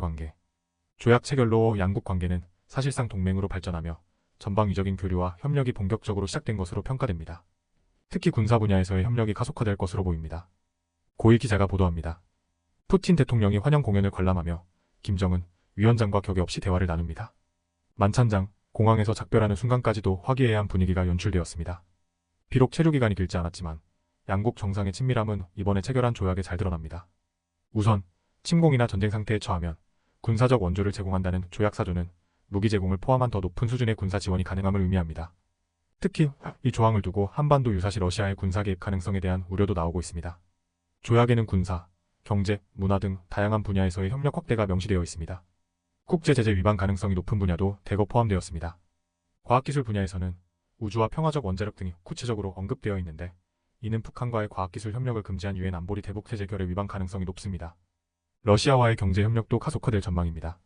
관계. 조약 체결로 양국 관계는 사실상 동맹으로 발전하며 전방위적인 교류와 협력이 본격적으로 시작된 것으로 평가됩니다. 특히 군사 분야에서의 협력이 가속화될 것으로 보입니다. 고위 기자가 보도합니다. 푸틴 대통령이 환영 공연을 관람하며 김정은 위원장과 격의 없이 대화를 나눕니다. 만찬장, 공항에서 작별하는 순간까지도 화기애애한 분위기가 연출되었습니다. 비록 체류 기간이 길지 않았지만 양국 정상의 친밀함은 이번에 체결한 조약에 잘 드러납니다. 우선 침공이나 전쟁 상태에 처하면 군사적 원조를 제공한다는 조약 사조는 무기 제공을 포함한 더 높은 수준의 군사 지원이 가능함을 의미합니다. 특히 이 조항을 두고 한반도 유사시 러시아의 군사 개입 가능성에 대한 우려도 나오고 있습니다. 조약에는 군사, 경제, 문화 등 다양한 분야에서의 협력 확대가 명시되어 있습니다. 국제 제재 위반 가능성이 높은 분야도 대거 포함되었습니다. 과학기술 분야에서는 우주와 평화적 원자력 등이 구체적으로 언급되어 있는데 이는 북한과의 과학기술 협력을 금지한 유엔 안보리 대북 체제 결의 위반 가능성이 높습니다. 러시아와의 경제 협력도 가속화될 전망입니다.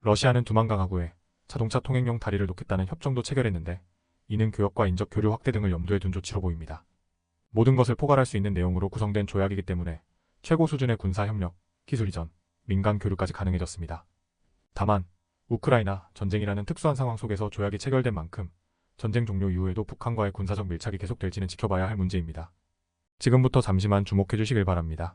러시아는 두만강하구에 자동차 통행용 다리를 놓겠다는 협정도 체결했는데 이는 교역과 인적 교류 확대 등을 염두에 둔 조치로 보입니다. 모든 것을 포괄할 수 있는 내용으로 구성된 조약이기 때문에 최고 수준의 군사 협력, 기술 이전, 민간 교류까지 가능해졌습니다. 다만 우크라이나 전쟁이라는 특수한 상황 속에서 조약이 체결된 만큼 전쟁 종료 이후에도 북한과의 군사적 밀착이 계속될지는 지켜봐야 할 문제입니다. 지금부터 잠시만 주목해 주시길 바랍니다.